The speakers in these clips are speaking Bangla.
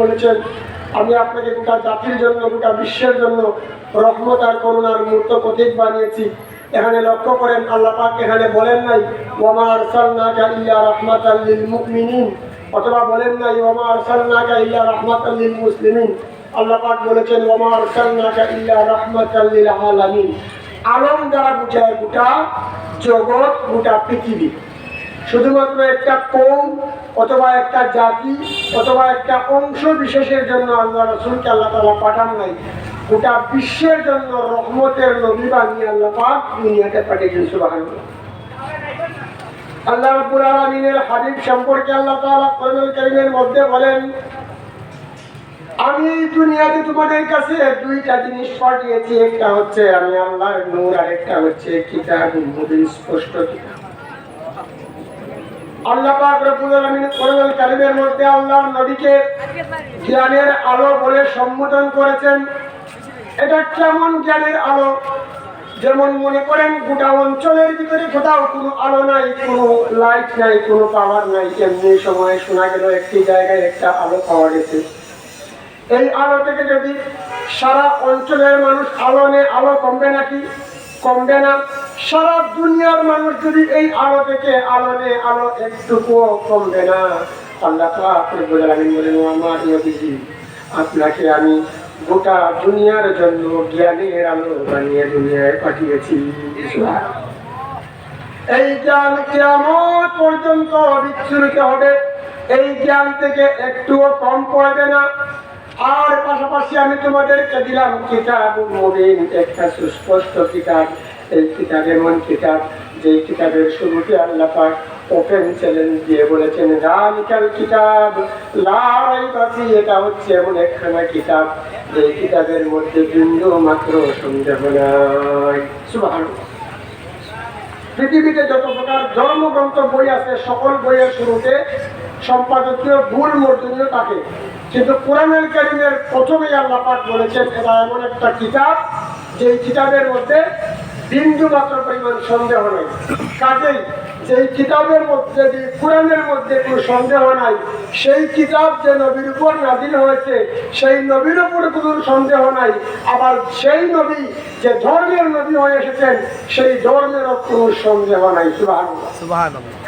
বলেছেন, আমি আপনাকে গোটা জাতির জন্য, গোটা বিশ্বের জন্য রহমত আর করুণার মূর্ত প্রতীক বানিয়েছি। এখানে লক্ষ্য করেন, আল্লাহ পাক এখানে বলেন নাই রাহমাতাল লিল মুমিনিন অথবা বলেন নাই, ওয়ামা আরসালনাকা ইল্লা রাহমাতাল লিল মুসলিমিন আল্লাহ পাক বলেছেন রাহমাতাল লিল আলামিন আলম দ্বারা বুঝায় গোটা জগৎ, গোটা পৃথিবী। শুধুমাত্র একটা কৌম অথবা একটা জাতি অথবা একটা অংশ বিশেষের জন্য আল্লাহ রসুলকে আল্লাহ তালা পাঠান নাই। গোটা বিশ্বের জন্য রহমতের নবী বানিয়ে আল্লাহ পাক দুনিয়াতে পাঠিয়েছেন সুবাহ আল্লাহ রাব্বুল আলামিনের হাবিব সম্পর্কে আল্লাহ তাআলা কোরআনুল কারীমের মধ্যে বলেন আমি এই দুনিয়াতে তোমাদের কাছে দুইটা জিনিস পাঠিয়েছি। একটা হচ্ছে আমি আল্লাহর নূর আর একটা হচ্ছে কিতাব মুবিন স্পষ্ট কিতাব আল্লাহ পাক রব্বুল আলামিন কোরআনুল কারীমের মধ্যে আল্লাহর নবীকে জ্ঞানের আলো বলে সম্বোধন করেছেন। এটা কেমন জ্ঞানের আলো? যেমন মনে করেন গোটা অঞ্চলের ভিতরে কোথাও কোনো আলো নাই, কোনো লাইট নাই, কোনো পাওয়ার নাই এমনি সময়ে শোনা গেল একটি জায়গায় একটা আলো পাওয়া গেছে। এই আলো থেকে যদি সারা অঞ্চলের মানুষ আলো নেয় আলো কমবে নাকি? কমবে না। সারা দুনিয়ার মানুষ যদি এই আলো থেকে আলো নেয় আলো একটুকুও কমবে না। আমি বলেন "ও আমার নবীজি আপনাকে আমি গোটা দুনিয়ার জন্য জ্ঞানের আলো বানিয়ে দুনিয়ায় পাঠিয়েছি। এই জ্ঞান কেমন পর্যন্ত বিচ্ছুরিত হবে। এই জ্ঞান থেকে একটুও কম পড়বে না। আর পাশাপাশি আমি তোমাদেরকে দিলাম কিতাব, মুবিন, একটা সুস্পষ্ট কিতাব। এই কিতাব এমন কিতাব যে কিতাবের শুরুতে আল্লাহ পাক ওপেন চ্যালেঞ্জ দিয়ে বলেছেন রানিকাল কিতাব লারাইবাতি এটা হচ্ছে এমন একখানা কিতাব যে কিতাবের মধ্যে বিন্দু মাত্র সন্দেহ নাই। সুবহানাল্লাহ। পৃথিবীতে যত প্রকার ধর্মগ্রন্থ বই আছে, সকল বইয়ের শুরুতে সম্পাদকীয় ভুল মর্জনীয় থাকে। কিন্তু কোরআনের কারিমের প্রথমেই আল্লাহ পাক বলেছেন, এটা এমন একটা কিতাব যে কিতাবের মধ্যে বিন্দু মাত্র পরিমাণ সন্দেহ নেই। কাজেই যেই কিতাবের মধ্যে কোরআনের মধ্যে কোনো সন্দেহ নাই। সেই কিতাব যে নবীর উপর নাজিল হয়েছে সেই নবীর উপর কোনো সন্দেহ নাই। আবার সেই নবী যে ধর্মের নবী হয়ে এসেছেন সেই ধর্মেরও কোনো সন্দেহ নাই।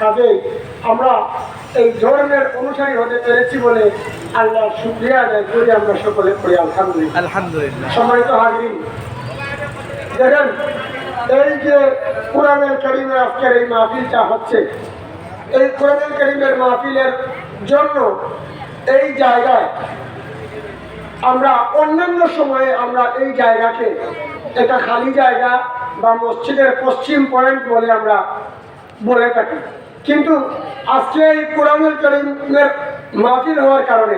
কাজে আমরা এই ধর্মের অনুসারী হতে পেরেছি বলে আল্লাহ শুক্রিয়া আদায় করি। আমরা সকলে করি আলহামদুলিল্লাহ। আলহামদুলিল্লাহ। সম্মানিত হাজরিন দেখেন এই যে কোরআনের করিমের আজকের এই মাহফিলটা হচ্ছে, এই কোরআনের করিমের মাহফিলের জন্য এই জায়গায় আমরা অন্যান্য সময়ে আমরা এই জায়গাকে একটা খালি জায়গা বা মসজিদের পশ্চিম পয়েন্ট বলে আমরা বলে থাকি। কিন্তু আজকে এই কোরআনুল করিমের মাহফিল হওয়ার কারণে